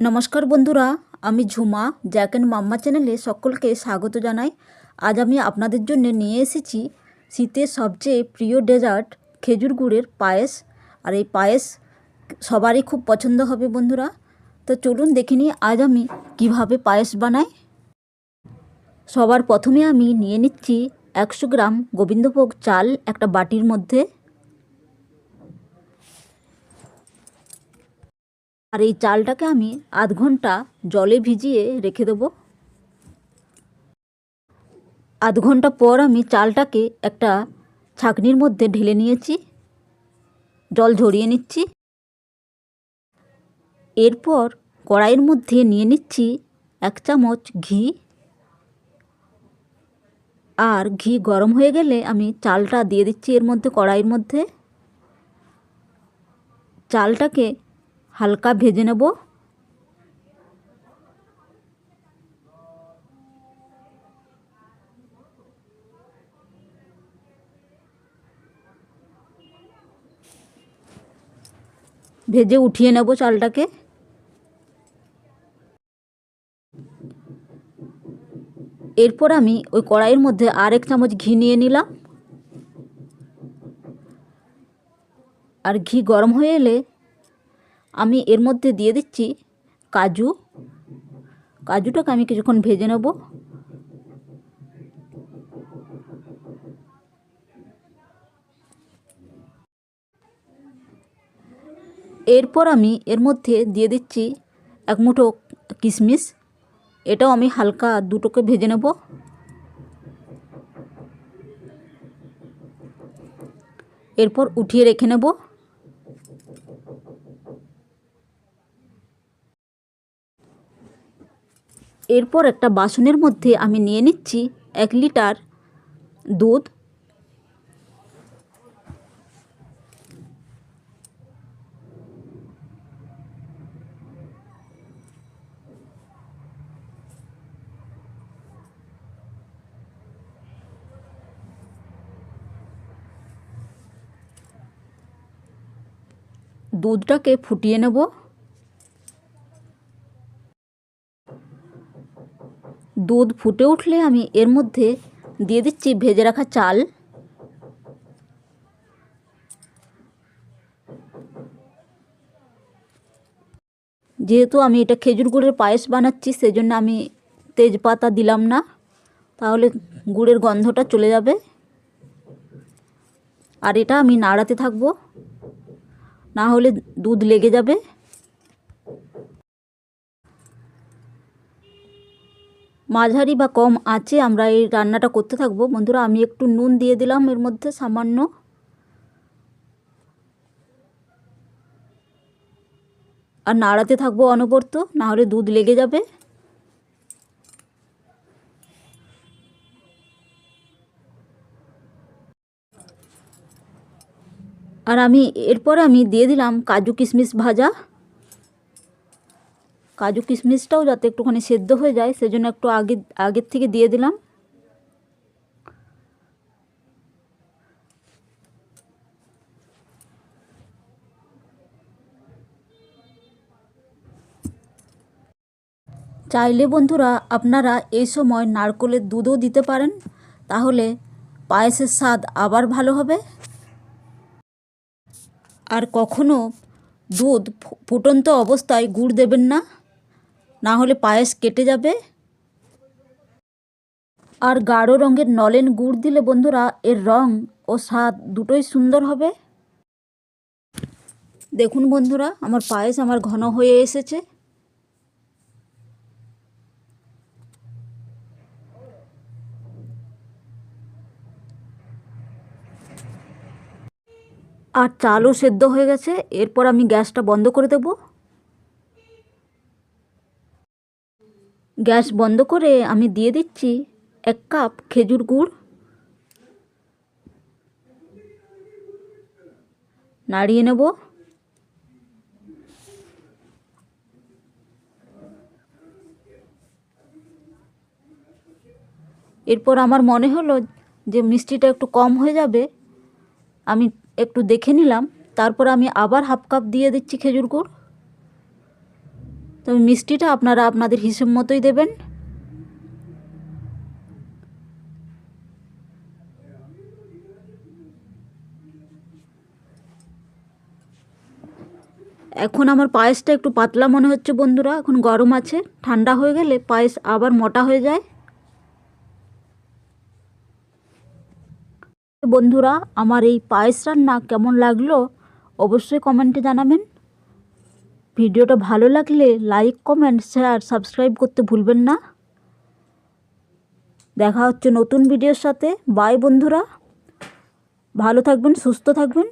নমস্কার বন্ধুরা, আমি ঝুমা জ্যাক অ্যান্ড মাম্মা চ্যানেলে সকলকে স্বাগত জানাই। আজ আমি আপনাদের জন্য নিয়ে এসেছি শীতের সবচেয়ে প্রিয় ডেজার্ট খেজুর গুড়ের পায়েস। আর এই পায়েস সবারই খুব পছন্দ হবে বন্ধুরা। তো চলুন দেখে নিই আজ আমি কীভাবে পায়েস বানাই। সবার প্রথমে আমি নিয়ে নিচ্ছি একশো গ্রাম গোবিন্দভোগ চাল একটা বাটির মধ্যে। আর এই চালটাকে আমি আধ ঘণ্টা জলে ভিজিয়ে রেখে দেবো। আধ ঘণ্টা পর আমি চালটাকে একটা ছাঁকনির মধ্যে ঢেলে নিয়েছি, জল ঝরিয়ে নিচ্ছি। এরপর কড়াইয়ের মধ্যে নিয়ে নিচ্ছি এক চামচ ঘি। আর ঘি গরম হয়ে গেলে আমি চালটা দিয়ে দিচ্ছি এর মধ্যে, কড়াইয়ের মধ্যে। চালটাকে হালকা ভেজে নেব। ভেজে উঠিয়ে নেব চালটাকে। এরপর আমি ওই কড়াইয়ের মধ্যে আরেক চামচ ঘি নিয়ে নিলাম। আর ঘি গরম হয়ে এলে আমি এর মধ্যে দিয়ে দিচ্ছি কাজু। কাজুটাকে আমি কিছুক্ষণ ভেজে নেব। এরপর আমি এর মধ্যে দিয়ে দিচ্ছি এক মুঠো কিশমিশ। এটাও আমি হালকা দুটোকে ভেজে নেব। এরপর উঠিয়ে রেখে নেব। এরপর একটা বাসনের মধ্যে আমি নিয়ে নিচ্ছি এক লিটার দুধ। দুধটাকে ফুটিয়ে নেব। দুধ ফুটে উঠলে আমি এর মধ্যে দিয়ে দিচ্ছি ভেজে রাখা চাল। যেহেতু আমি এটা খেজুর গুড়ের পায়েস বানাচ্ছি, সেজন্য আমি তেজপাতা দিলাম না। তাহলে গুড়ের গন্ধটা চলে যাবে। আর এটা আমি নাড়াতে থাকব। না হলে দুধ লেগে যাবে। মাঝারি বা কম আছে, আমরা এই রান্নাটা করতে থাকব। বন্ধুরা, আমি একটু নুন দিয়ে দিলাম, এর মধ্যে সামান্য। আর নাড়াতে থাকব অনবরত না হলে দুধ লেগে যাবে। আর আমি, এরপরে আমি দিয়ে দিলাম কাজু কিশমিশ ভাজা। কাজু কিশমিশটাও যাতে একটুখানি সেদ্ধ হয়ে যায়, সেজন্য একটু আগে, আগের থেকে দিয়ে দিলাম। চাইলে বন্ধুরা, আপনারা এই সময় নারকলের দুধও দিতে পারেন। তাহলে পায়েসের স্বাদ আবার ভালো হবে। আর কখনো দুধ ফুটন্ত অবস্থায় গুড় দেবেন না। না হলে পায়েস কেটে যাবে। আর গাঢ় রঙের নলেন গুড় দিলে বন্ধুরা, এর রং ও স্বাদ দুটোই সুন্দর হবে। দেখুন বন্ধুরা, আমার পায়েস আমার ঘন হয়ে এসেছে। আর চালও সেদ্ধ হয়ে গেছে। এরপর আমি গ্যাসটা বন্ধ করে দেব। গ্যাস বন্ধ করে আমি দিয়ে দিচ্ছি এক কাপ খেজুর গুড়। নাড়িয়ে নেব। এরপর আমার মনে হলো যে মিষ্টিটা একটু কম হয়ে যাবে, আমি একটু দেখে নিলাম। তারপর আমি আবার হাফ কাপ দিয়ে দিচ্ছি খেজুর গুড়। তবে মিষ্টিটা আপনারা আপনাদের হিসেব মতোই দেবেন। এখন আমার পায়েসটা একটু পাতলা মনে হচ্ছে বন্ধুরা, এখন গরম আছে, ঠান্ডা হয়ে গেলে পায়েস আবার মোটা হয়ে যায়। বন্ধুরা, আমার এই পায়েস রান্না কেমন লাগল অবশ্যই কমেন্টে জানাবেন। ভিডিওটা ভালো লাগলে লাইক কমেন্ট শেয়ার সাবস্ক্রাইব করতে ভুলবেন না। দেখা হচ্ছে নতুন ভিডিওর সাথে। বাই বন্ধুরা। ভালো থাকবেন, সুস্থ থাকবেন।